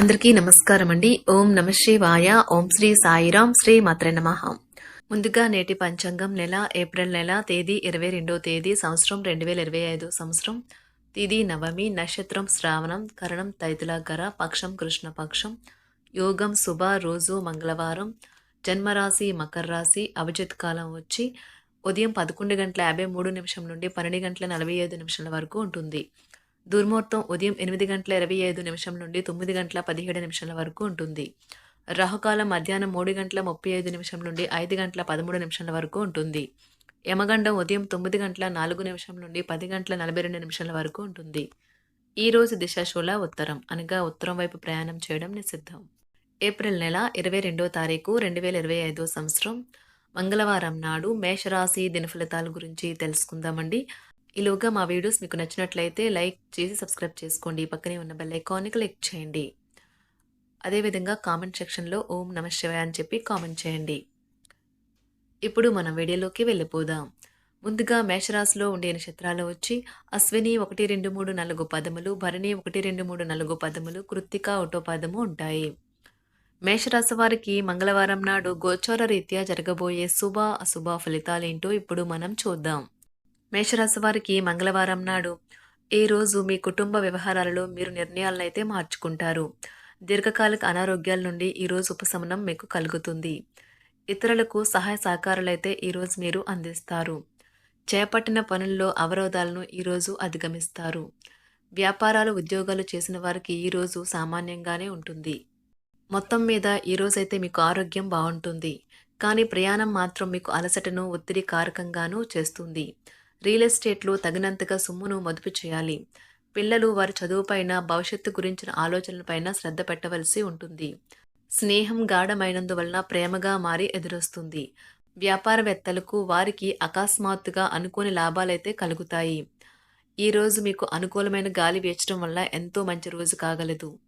అందరికీ నమస్కారం అండి ఓం నమ శివాయ. ఓం శ్రీ సాయిరాం శ్రీ మాత్రే నమ. ముందుగా నేటి పంచాంగం నెల ఏప్రిల్ నెల తేదీ ఇరవై రెండో తేదీ సంవత్సరం రెండు వేల ఇరవై ఐదు. సంవత్సరం తిది నవమి నక్షత్రం శ్రావణం కరణం తైతులాకర పక్షం కృష్ణపక్షం యోగం శుభ రోజు మంగళవారం జన్మరాశి మకర రాశి అభిజిత్ కాలం వచ్చి ఉదయం పదకొండు గంటల యాభై మూడు నిమిషం నుండి పన్నెండు గంటల నలభై ఐదు నిమిషాల వరకు ఉంటుంది. దుర్ముహూర్తం ఉదయం ఎనిమిది గంటల ఇరవై ఐదు నిమిషం నుండి తొమ్మిది గంటల పదిహేడు నిమిషాల వరకు ఉంటుంది. రాహుకాలం మధ్యాహ్నం మూడు గంటల ముప్పై ఐదు నిమిషం నుండి ఐదు గంటల పదమూడు నిమిషాల వరకు ఉంటుంది. యమగండం ఉదయం తొమ్మిది గంటల నాలుగు నిమిషం నుండి పది గంటల నలభై రెండు నిమిషాల వరకు ఉంటుంది. ఈ రోజు దిశాశూల ఉత్తరం అనగా ఉత్తరం వైపు ప్రయాణం చేయడం నిషిద్ధం. ఏప్రిల్ నెల ఇరవై రెండో తారీఖు రెండు వేల ఇరవై ఐదో సంవత్సరం. మంగళవారం నాడు మేషరాశి దిన ఫలితాల గురించి తెలుసుకుందామండి. ఈలోగా మా వీడియోస్ మీకు నచ్చినట్లయితే లైక్ చేసి సబ్స్క్రైబ్ చేసుకోండి. పక్కనే ఉన్న బెల్ ఐకాన్ని క్లిక్ చేయండి. అదేవిధంగా కామెంట్ సెక్షన్లో ఓం నమ శివాయ అని చెప్పి కామెంట్ చేయండి. ఇప్పుడు మనం వీడియోలోకి వెళ్ళిపోదాం. ముందుగా మేషరాశిలో ఉండే నక్షత్రాలు వచ్చి అశ్విని ఒకటి రెండు మూడు నాలుగు పదములు భరణి ఒకటి రెండు మూడు నాలుగు పదములు కృత్తిక ఒకటో పదము ఉంటాయి. మేషరాశి వారికి మంగళవారం నాడు గోచార రీత్యా జరగబోయే శుభ అశుభ ఫలితాలేంటో ఇప్పుడు మనం చూద్దాం. మేషరాశి వారికి మంగళవారం నాడు ఈ రోజు మీ కుటుంబ వ్యవహారాలలో మీరు నిర్ణయాలను అయితే మార్చుకుంటారు. దీర్ఘకాలిక అనారోగ్యాల నుండి ఈరోజు ఉపశమనం మీకు కలుగుతుంది. ఇతరులకు సహాయ సహకారాలైతే ఈరోజు మీరు అందిస్తారు. చేపట్టిన పనుల్లో అవరోధాలను ఈరోజు అధిగమిస్తారు. వ్యాపారాలు ఉద్యోగాలు చేసిన వారికి ఈరోజు సామాన్యంగానే ఉంటుంది. మొత్తం మీద ఈరోజైతే మీకు ఆరోగ్యం బాగుంటుంది. కానీ ప్రయాణం మాత్రం మీకు అలసటను ఒత్తిడి కారకంగానూ చేస్తుంది. రియల్ ఎస్టేట్లో తగినంతగా సొమ్మును మదుపు చేయాలి. పిల్లలు వారి చదువుపైన భవిష్యత్తు గురించిన ఆలోచనలపైన శ్రద్ధ పెట్టవలసి ఉంటుంది. స్నేహం గాఢమైనందువలన ప్రేమగా మారి ఎదురొస్తుంది. వ్యాపారవేత్తలకు వారికి అకస్మాత్తుగా అనుకోని లాభాలైతే కలుగుతాయి. ఈరోజు మీకు అనుకూలమైన గాలి వేచడం వల్ల ఎంతో మంచి రోజు కాగలదు.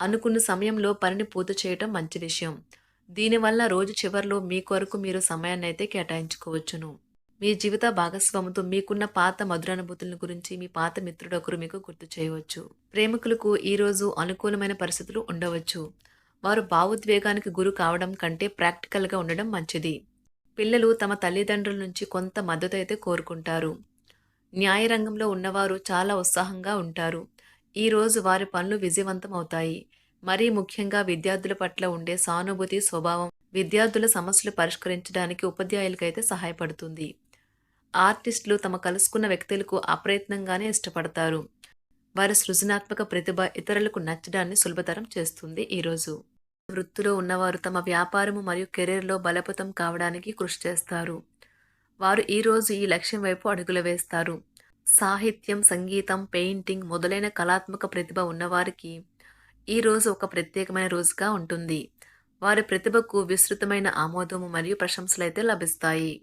అనుకున్న సమయంలో పనిని పూర్తి చేయటం మంచి విషయం. దీనివల్ల రోజు చివరిలో మీ కొరకు మీరు సమయాన్ని అయితే కేటాయించుకోవచ్చును. మీ జీవిత భాగస్వామితో మీకున్న పాత మధురానుభూతుల గురించి మీ పాత మిత్రుడొకరు మీకు గుర్తు చేయవచ్చు. ప్రేమికులకు ఈరోజు అనుకూలమైన పరిస్థితులు ఉండవచ్చు. వారు భావోద్వేగానికి గురి కావడం కంటే ప్రాక్టికల్గా ఉండడం మంచిది. పిల్లలు తమ తల్లిదండ్రుల నుంచి కొంత మద్దతు అయితే కోరుకుంటారు. న్యాయ రంగంలో ఉన్నవారు చాలా ఉత్సాహంగా ఉంటారు. ఈ రోజు వారి పనులు విజయవంతం అవుతాయి. మరీ ముఖ్యంగా విద్యార్థుల పట్ల ఉండే సానుభూతి స్వభావం విద్యార్థుల సమస్యలు పరిష్కరించడానికి ఉపాధ్యాయులకైతే సహాయపడుతుంది. ఆర్టిస్టులు తమ కలుసుకున్న వ్యక్తులకు అప్రయత్నంగానే ఇష్టపడతారు. వారి సృజనాత్మక ప్రతిభ ఇతరులకు నచ్చడాన్ని సులభతరం చేస్తుంది ఈరోజు. వృత్తిలో ఉన్నవారు తమ వ్యాపారము మరియు కెరీర్లో బలపతం కావడానికి కృషి చేస్తారు. వారు ఈరోజు ఈ లక్ష్యం వైపు అడుగులు వేస్తారు. సాహిత్యం సంగీతం పెయింటింగ్ మొదలైన కళాత్మక ప్రతిభ ఉన్నవారికి ఈ రోజు ఒక ప్రత్యేకమైన రోజుగా ఉంటుంది. వారి ప్రతిభకు విస్తృతమైన ఆమోదము మరియు ప్రశంసలైతే లభిస్తాయి.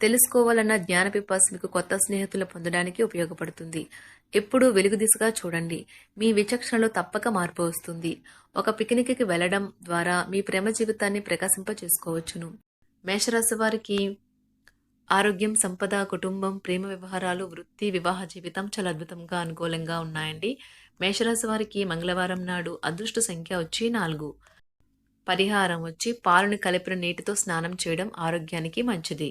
తెలుసుకోవాలన్న జ్ఞాన పిపాస్ మీకు కొత్త స్నేహితులు పొందడానికి ఉపయోగపడుతుంది. ఎప్పుడూ వెలుగు దిశగా చూడండి. మీ విచక్షణలో తప్పక మార్పు వస్తుంది. ఒక పిక్నిక్కి వెళ్ళడం ద్వారా మీ ప్రేమ జీవితాన్ని ప్రకాశింప చేసుకోవచ్చును మేషరాశి వారికి ఆరోగ్యం సంపద కుటుంబం ప్రేమ వ్యవహారాలు వృత్తి వివాహ జీవితం చాలా అద్భుతంగా అనుకూలంగా ఉన్నాయండి. మేషరాశి వారికి మంగళవారం నాడు అదృష్ట సంఖ్య వచ్చి నాలుగు. పరిహారం వచ్చి పాలను కలిపిన నీటితో స్నానం చేయడం ఆరోగ్యానికి మంచిది.